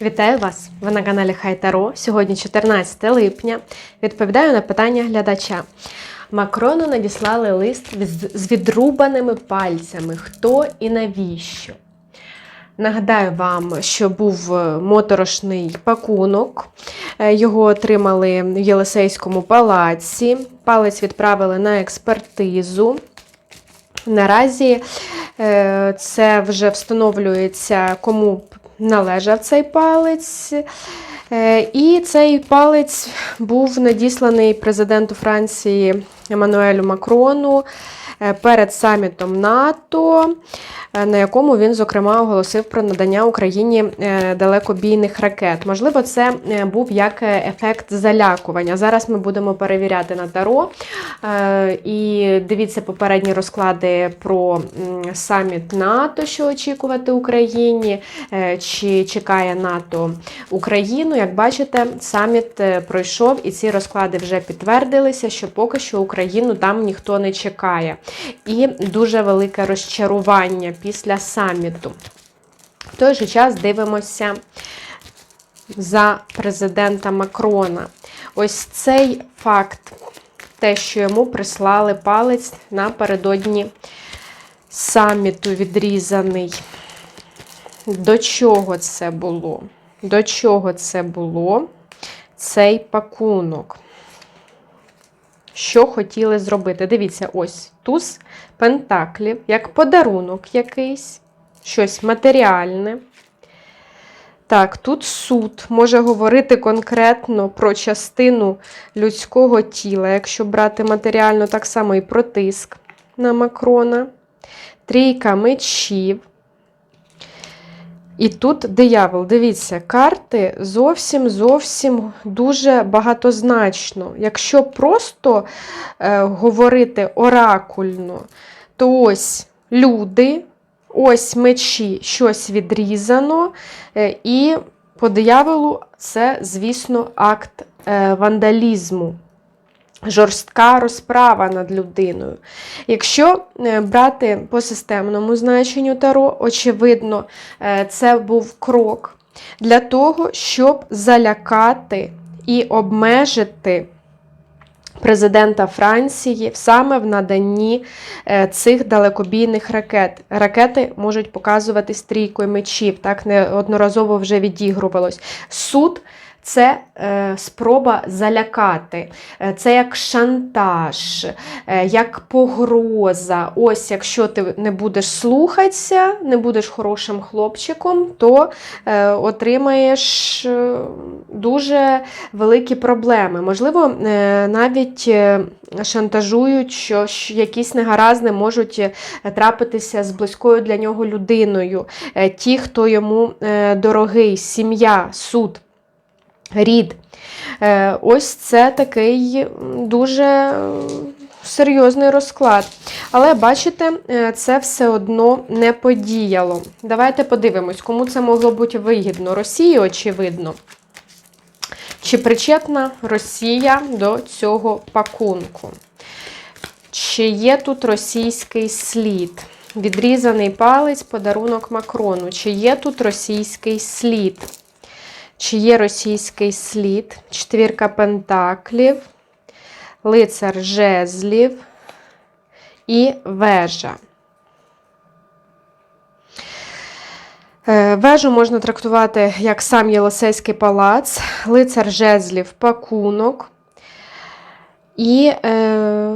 Вітаю вас! Ви на каналі Хайтаро. Сьогодні 14 липня. Відповідаю на питання глядача. Макрону надіслали лист з- відрубаними пальцями. Хто і навіщо? Нагадаю вам, що був е, моторошний пакунок. Е, Його отримали в Єлисейському палаці. Палець відправили на експертизу. Наразі е, це вже встановлюється, кому належав цей палець. Е, І цей палець був надісланий президенту Франції Еммануелю Макрону перед самітом НАТО, е, на якому він, зокрема, оголосив про надання Україні е, далекобійних ракет. Можливо, це е, був як е, ефект залякування. Зараз ми будемо перевіряти на Таро. Е, І дивіться попередні розклади про саміт НАТО, що очікувати Україні, е, чи чекає НАТО Україну. Як бачите, саміт е, пройшов, і ці розклади вже підтвердилися, що поки що Україну там ніхто не чекає. І дуже велике розчарування після саміту. В той же час дивимося за президента Макрона. Ось цей факт, те, що йому прислали палець напередодні саміту відрізаний. До чого це було? До чого це було? Цей пакунок. Що хотіли зробити? Дивіться, ось туз пентаклів, як подарунок якийсь, щось матеріальне. Так, тут суд може говорити конкретно про частину людського тіла, якщо брати матеріально, так само і про тиск на Макрона. Трійка мечів. І тут диявол, дивіться, карти зовсім зовсім дуже багатозначно. Якщо просто е, говорити оракульно, то ось люди, ось мечі, щось відрізано, е, і по дияволу це, звісно, акт е, вандалізму. Жорстка розправа над людиною. Якщо е, брати по системному значенню Таро, очевидно, е, це був крок для того, щоб залякати і обмежити президента Франції саме в наданні е, цих далекобійних ракет. Ракети можуть показувати стрійкою мечів, так неодноразово вже відігрувалось. Суд це е, спроба залякати, Е, це як шантаж, е, як погроза. Ось, якщо ти не будеш слухатися, не будеш хорошим хлопчиком, то отримаєш дуже великі проблеми. Можливо, навіть шантажують, що якісь негаразди можуть трапитися з близькою для нього людиною, ті, хто йому дорогий, сім'я, суд рід. Е, Ось це такий дуже серйозний розклад. Але бачите, е, це все одно не подіяло. Давайте подивимось, кому це могло бути вигідно. Росії, очевидно. Чи причетна Росія до цього пакунку? Чи є тут російський слід? Відрізаний палець, подарунок Макрону. Чи є тут російський слід? Чи є російський слід? Четвірка пентаклів, лицар жезлів і вежа. Е, Вежу можна трактувати як сам Єлисейський палац, лицар жезлів пакунок. І е,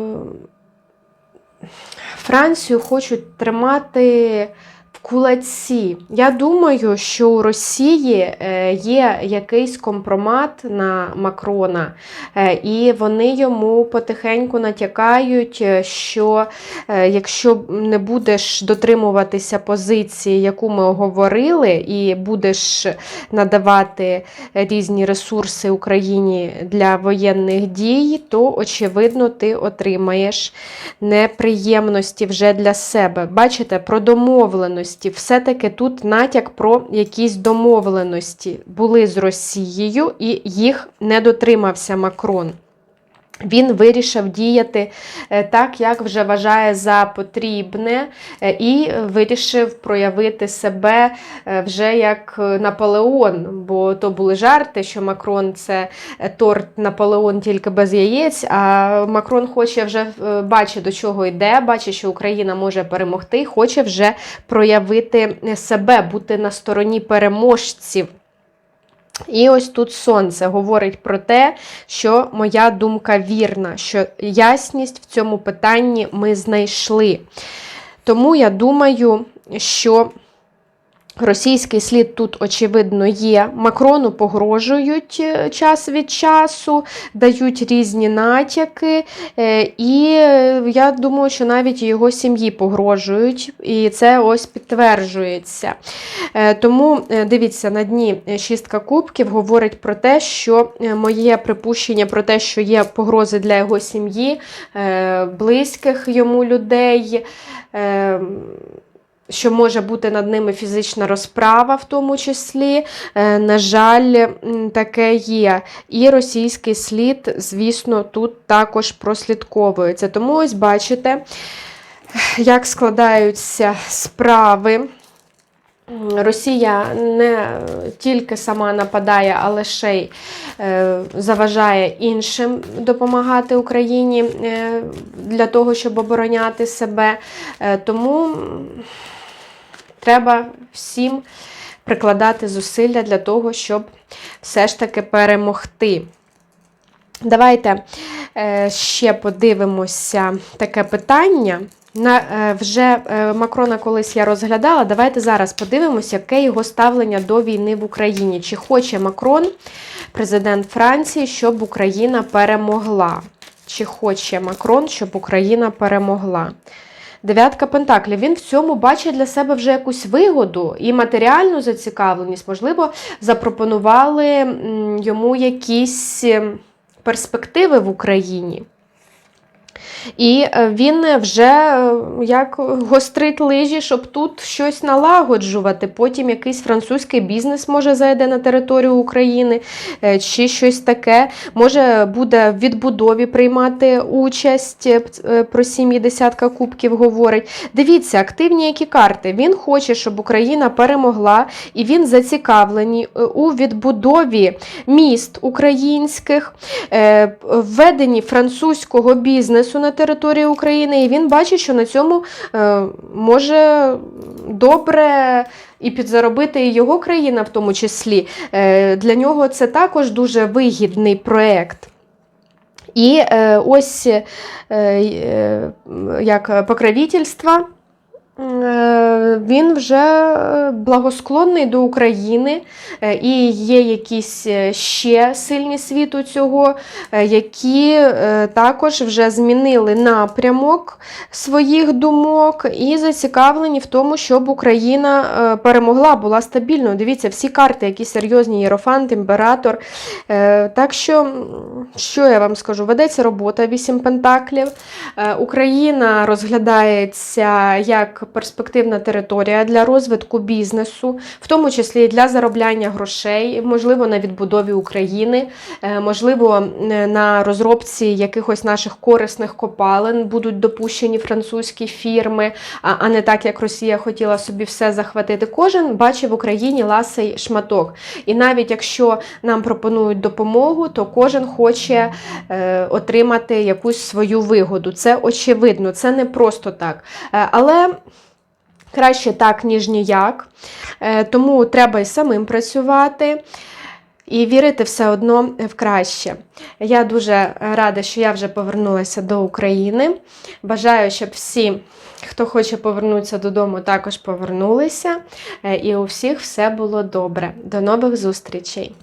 Францію хочуть тримати кулаці. Я думаю, що у Росії е, є якийсь компромат на Макрона, е, і вони йому потихеньку натякають, е, що якщо не будеш дотримуватися позиції, яку ми оговорили, і будеш надавати різні ресурси Україні для воєнних дій, то очевидно ти отримаєш неприємності вже для себе. Бачите, про домовленості. Все-таки тут натяк про якісь домовленості були з Росією, і їх не дотримався Макрон. Він вирішив діяти е, так, як вже вважає за потрібне, е, і вирішив проявити себе е, вже як Наполеон. Бо то були жарти, що Макрон це торт Наполеон тільки без яєць. А Макрон хоче вже бачить, до чого йде, бачить, що Україна може перемогти, хоче вже проявити себе, бути на стороні переможців. І ось тут сонце говорить про те, що моя думка вірна, що ясність в цьому питанні ми знайшли. Тому я думаю, що Російський слід тут, очевидно, є. Макрону погрожують е, час від часу, дають різні натяки, е, і я думаю, що навіть його сім'ї погрожують, і це ось підтверджується. Е, тому дивіться, на дні шістка кубків говорить про те, що моє припущення про те, що є погрози для його сім'ї, близьких йому людей що може бути над ними фізична розправа, в тому числі. Е, на жаль, таке є. І російський слід, звісно, тут також прослідковується. Тому ось бачите, як складаються справи. Росія не тільки сама нападає, але ще й е, заважає іншим допомагати Україні е, для того, щоб обороняти себе. Тому Треба всім прикладати зусилля для того, щоб все ж таки перемогти. Давайте е, ще подивимося таке питання. На, е, Вже е, Макрона колись я розглядала. Давайте зараз подивимося, яке його ставлення до війни в Україні. Чи хоче Макрон, президент Франції, щоб Україна перемогла? Чи хоче Макрон, щоб Україна перемогла? Дев'ятка Пентаклів. Він в цьому бачить для себе вже якусь вигоду і матеріальну зацікавленість, можливо, запропонували йому якісь ем, перспективи в Україні. І е, він вже е, як гострить лижі, щоб тут щось налагоджувати. Потім якийсь французький бізнес може зайде на територію України, е, чи щось таке. Може буде в відбудові приймати участь. Про сім'ї десятка кубків говорить. Дивіться, активні які карти. Він хоче, щоб Україна перемогла, і він зацікавлений у відбудові міст українських, введенні французького бізнесу на території України, і він бачить, що на цьому е, може добре і підзаробити і його країна, в тому числі. Е, Для нього це також дуже вигідний проєкт. І е, ось як покровительство. Е, він вже благосклонний до України, е, і є якісь е, ще сильні світу цього, які також вже змінили напрямок своїх думок і зацікавлені в тому, щоб Україна перемогла, була стабільною. Дивіться, всі карти, які серйозні, Єрофант, імператор. Так що, що я вам скажу? Ведеться робота вісім пентаклів. Україна розглядається як перспективна територія для розвитку бізнесу, в тому числі для заробляння грошей, можливо, на відбудові України, е, можливо, на розробці якихось наших корисних копалин будуть допущені французькі фірми, а не так, як Росія хотіла собі все захватити. Кожен бачив в Україні ласий шматок. І навіть якщо нам пропонують допомогу, то кожен хоче е, отримати якусь свою вигоду. Це очевидно, це не просто так. Е, але Краще так, ніж ніяк. Е, тому треба і самим працювати. І вірити все одно в краще. Я дуже рада, що я вже повернулася до України. Бажаю, щоб всі, хто хоче повернутися додому, також повернулися. Е, і у всіх все було добре. До нових зустрічей!